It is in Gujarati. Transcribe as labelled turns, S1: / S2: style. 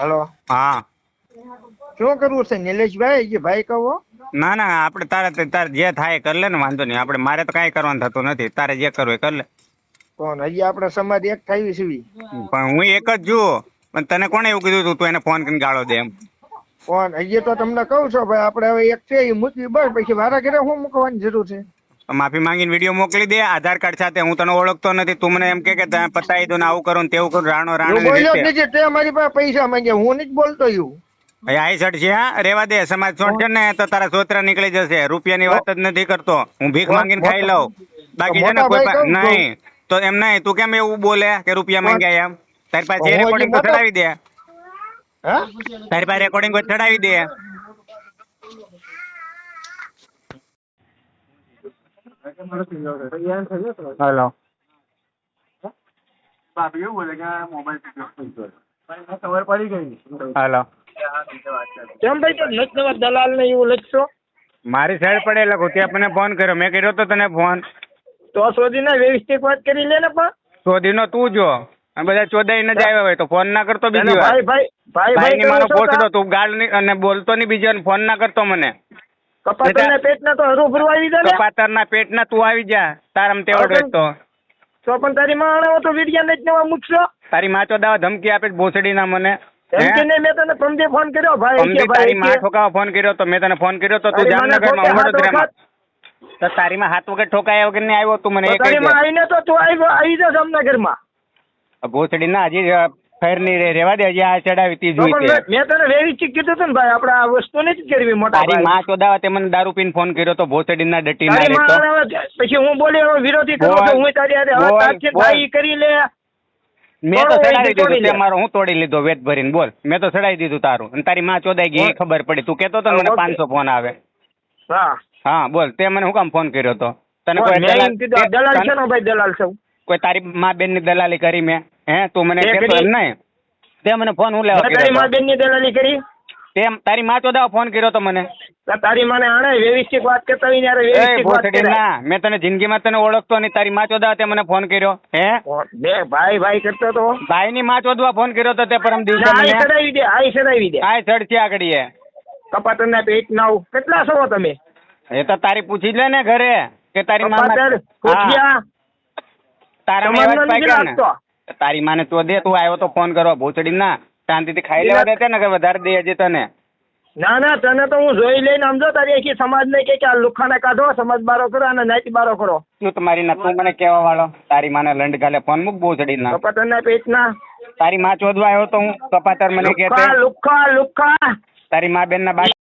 S1: હલો.
S2: હા.
S1: શું કરવું છે નિલેશભાઈ? જે ભાઈ કહો.
S2: ના ના આપણે તારે તારે જે થાય કર લે ને વાંધો નહીં. આપણે મારે તો કાંઈ કરવાનું થતું નથી. તારે જે કરવું એ કર લે.
S1: કોણ? હજી આપણે સમાજ એક થઈ છે
S2: પણ હું એક જ છું. પણ તને કોણે એવું કીધું તું? તું એને ફોન કરીને ગાળો દે એમ.
S1: કોણ? હજી તો તમને કહું છો ભાઈ આપણે હવે એક છે એ મૂકી બસ પછી વારા ઘરે હું મૂકવાની જરૂર છે?
S2: માફી માંગીને વીડિયો મોકલી દે આધાર કાર્ડ સાથે. હું તને ઓળખતો નથી. તું મને એમ કે કે તમે પતાવી દો ને આવું કરો ને તેવું કરો રાણો રાણો
S1: તે પાસે પૈસા માંગે હું નથી બોલતો એવું.
S2: આઈ સટ છે હા? રેવા દે. સમાજ છોડશે ને તો તારા સોતરા નીકળી જશે. રૂપિયાની વાત જ નથી કરતો. હું ભીખ માંગીને ખાઈ લઉં. બાકી છે ને કોઈ. નહીં. તો એમ નહીં. તું કેમ એવું બોલે કે રૂપિયા માંગ્યા એમ? તારી પાસે રેકોર્ડિંગ તો ચડાવી દે?
S1: હા?
S2: તારી પાસે રેકોર્ડિંગ ચડાવી દે? હેલો હેલો
S1: કેમ ભાઈ તો નત દલાલ ને એવું લખશો
S2: મારી સાઈડ પડે લખું ત્યાં મને ફોન કર્યો. મેં કર્યો તો તને ફોન
S1: તો સોધી ના વ્યવસ્થિત વાત કરી લે ને પણ.
S2: શોધીનો તું જો. અને બધા ચોદાઈ ન જ આવ્યા હોય તો ફોન ના કરતો બીજી
S1: ભાઈ
S2: વાર.
S1: ભાઈ ભાઈ
S2: ભાઈ મારો? તું ગાળની અને બોલતો નહીં બીજો ફોન ના કરતો મને.
S1: કપાતરના પેટના તો હરું ભરું આવી જાય કપાતરના
S2: કપાતર ના પેટ ના તું આવી જા. તારમ તેવડ
S1: હવે
S2: તો
S1: તો પણ તારી માં આવો તો વિડિયા ને જ નવા મૂકશો.
S2: તારી માં ચોદાવા ધમકી આપે ભોસડી ના મને.
S1: મેં તને પ્રમદે ફોન કર્યો ભાઈ ભાઈ
S2: તારી માં ઠોકાવા ફોન કર્યો તો મેં તને ફોન કર્યો તો તું જામનગરમાં
S1: ઠોકે હાથ
S2: તો તારી માં હાથ વગર ઠોકાયા વગર ને આવ્યો તું મને એક
S1: તારી માં આવીને તો તું આવી આવી જા જામનગરમાં.
S2: ભોસડી ના હજી અ, ફેરની રે- રેવા દે હજી આ ચડાવી તી જોઈ
S1: મેં તને વ્યવસ્થિત કીધું તું ને ભાઈ આપણે આ વસ્તુ નથી કરવી મોટા
S2: તારી માં ચોદાવા તે મને દારૂ પીને ફોન કર્યો તો ભોસડી ના ડટી ના રહેતો
S1: પછી હું બોલી હવે વિરોધી કરું તો હું તારી હારે હવે તારથી ભાઈ કરી લે.
S2: મેં તો ચડાવી દીધું તે મારો હું તોડી લીધો વેત ભરીને બોલ. મેં તો ચડાવી દીધું તારું. અને તારી માં ચોદાઈ ગઈ એ ખબર પડી. તું કેતો તો મને પાંચસો ફોન આવે.
S1: હા.
S2: હા બોલ. તે મને હું કામ ફોન કર્યો તો? તને કોઈ દલાલ
S1: છે ને ભાઈ દલાલ છે.
S2: કોઈ તારી મા બેનની દલાલી કરી મેં? હે તું મને
S1: તે
S2: કહેતો
S1: કરી.
S2: એમ નહીં. તે મને ફોન હું લેવા
S1: તારી માં બેનની દલાલી કરી.
S2: તે તારી માં ચોદાવા ફોન કર્યો તો મને?
S1: તારી માને આણે વ્યવસ્થિત વાત કરતા હોય ત્યારે
S2: એ
S1: વ્યવસ્થિત વાત કરે.
S2: ના મેં તને જિંદગીમાં તને ઓળખતો નહીં. તારી માં ચોદા તે મને ફોન કર્યો. હે?
S1: બે ભાઈ ભાઈ કરતો તો
S2: ભાઈ ની માં ચોદવા ફોન કર્યો તો તે પરમ દિવસે
S1: ના, આઈ
S2: મને
S1: દે આઈ સડાવી દે.
S2: આ ચડતી છે આગળ એ.
S1: કપાતરના પેટ ના કેટલા છો તમે?
S2: એ તો તારી પૂછી લે ને ઘરે કે તારી માં
S1: પૂછ્યા
S2: તારા
S1: તમારનો વાત
S2: પાક્યા ને. તારી માને તો દે તું આવ્યો તો ફોન કરવા ભોસડી ના શાંતિથી ખાઈ લેવા દેતે ને કે વધારે દે હજી તને.
S1: ના ના તને તો હું જોઈ લઈને સમજો તારી આખી સમાજ ને કે આ લુખાને કાઢો સમાજ બારો કરો અને નાઈટ બારો કરો.
S2: શું તમારી ના તું મને કેવા વાળો તારી માને લંડ ગાલે ફોન મૂક ભોસડી ના.
S1: પીચ ના
S2: તારી માં ચોદવા આવ્યો તો હું કપાતર મને કે
S1: લુખા લુખા લુખા.
S2: તારી માં બેન ના